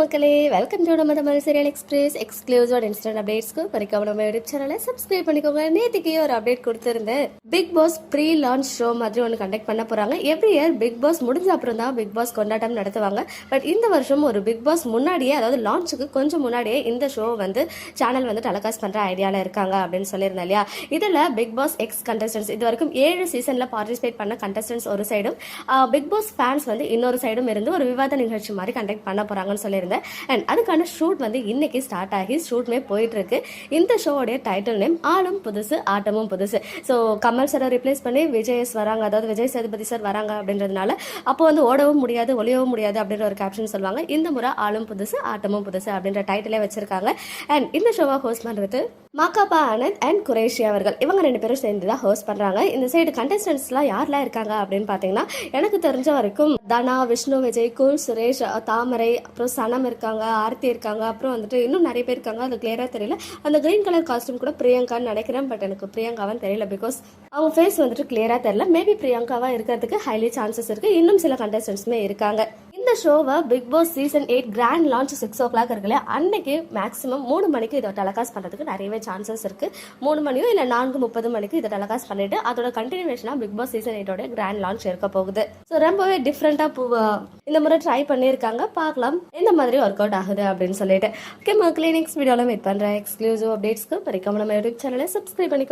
மக்களே welcome to நம்ம Tamil serial express exclusive instant அப்டேட்ஸ்க்கு வரைக்கும் நம்ம யூடியூப் சேனலை சப்ஸ்கிரைப் பண்ணிக்கோங்க. நேற்றுக்கே ஒரு அப்டேட் கொடுத்துருந்தேன். Bigg Boss pre launch show மாதிரி ஒன்று கண்டக்ட் பண்ண போகிறாங்க எவ்ரி இயர் பிக் பாஸ் முடிஞ்ச அப்புறம் தான் பிக் பாஸ் கொண்டாட்டம் நடத்துவாங்க. பட் இந்த வருஷம் ஒரு பிக் பாஸ் முன்னாடியே அதாவது லான்ச்சுக்கு கொஞ்சம் முன்னாடியே இந்த ஷோ வந்து சேனல் வந்து டெலகாஸ்ட் பண்ணுற ஐடியாவில் இருக்காங்க அப்படின்னு சொல்லியிருந்தேன் இல்லையா? இதில் பிக் பாஸ் எக்ஸ் கண்டஸ்டன்ஸ் இது வரைக்கும் ஏழு சீசனில் பார்ட்டிசிபேட் பண்ண கண்டஸ்டன்ஸ் ஒரு சைடும் பிக் பாஸ் ஃபேன்ஸ் வந்து இன்னொரு சைடும் இருந்து ஒரு விவாத நிகழ்ச்சி மாதிரி கண்டக்ட் பண்ண போகிறாங்கன்னு சொல்லியிருந்தேன். அண்ட் அதுக்கான ஷூட் வந்து இன்னைக்கு ஸ்டார்ட் ஆகி ஷூட்மே போயிட்டு இருக்கு இந்த ஷோவுடைய டைட்டில் நேம் ஆளும் புதுசு ஆட்டமும் புதுசு. ஸோ கமல் சாரை ரிப்ளேஸ் பண்ணி விஜய் எஸ் வராங்க. அதாவது விஜய் சேதுபதி சார் வராங்க அப்படின்றதுனால அப்போ வந்து ஓடவும் முடியாது ஒளியவும் முடியாது அப்படின்ற ஒரு கேப்ஷன் சொல்லுவாங்க. இந்த முறை ஆளும் புதுசு ஆட்டமும் புதுசு அப்படின்ற டைட்டிலே வச்சிருக்காங்க. அண்ட் இந்த ஷோவை ஹோஸ்ட் பண்றது மாக்காபா ஆனந்த் அண்ட் குரேஷி அவர்கள். இவங்க ரெண்டு பேரும் சேர்ந்து தான் ஹோஸ்ட் பண்றாங்க. இந்த சைடு கண்டஸ்டன்ஸ்லாம் யாரெல்லாம் இருக்காங்க அப்படின்னு பார்த்தீங்கன்னா எனக்கு தெரிஞ்ச வரைக்கும் தனா விஷ்ணு விஜய் குல் சுரேஷ் தாமரை அப்புறம் சனம் இருக்காங்க ஆர்த்தி இருக்காங்க அப்புறம் வந்துட்டு இன்னும் நிறைய பேர் இருக்காங்க அது கிளியராக தெரியல. அந்த கிரீன் கலர் காஸ்டியூம் கூட பிரியங்கான்னு நினைக்கிறேன் பட் எனக்கு பிரியங்காவான்னு தெரியல பிகாஸ் அவங்க ஃபேஸ் வந்துட்டு கிளியரா தெரியல. மேபி பிரியங்காவா இருக்கிறதுக்கு ஹைலி சான்சஸ் இருக்கு. இன்னும் சில கண்டஸ்டன்ஸுமே இருக்காங்க. இந்த ஷோவை Bigg Boss season eight grand launch six o'clock இருக்குல்ல அன்னைக்கு மேக்ஸிமம் மூணு மணிக்கு இதை டெலகாஸ்ட் பண்ணுறதுக்கு நிறையவே சான்சஸ் இருக்கு. மூணு மணியோ இல்லை நான்கு முப்பது மணிக்கு இதை டெலகாஸ்ட் பண்ணிட்டு அதோட கண்டினியூஷனாக பிக் பாஸ் சீசன் எயிட்டோட கிராண்ட் லான்ச் இருக்க போகுது. ஸோ ரொம்பவே டிஃப்ரெண்ட்டாக இந்த முறை ட்ரை பண்ணியிருக்காங்க. பார்க்கலாம். எந்த மாதிரி ஒர்க் அவுட் ஆகுது அப்படின்னு சொல்லிட்டு. ஓகே மக்களே நெக்ஸ்ட் வீடியோவில் மீட் பண்ணுறேன் எக்ஸ்க்ளூசிவ் அப்டேட்ஸ்க்கு வரைக்கும் நம்ம யூடியூப் சேனலை சப்ஸ்கிரைப் பண்ணிக்கோ.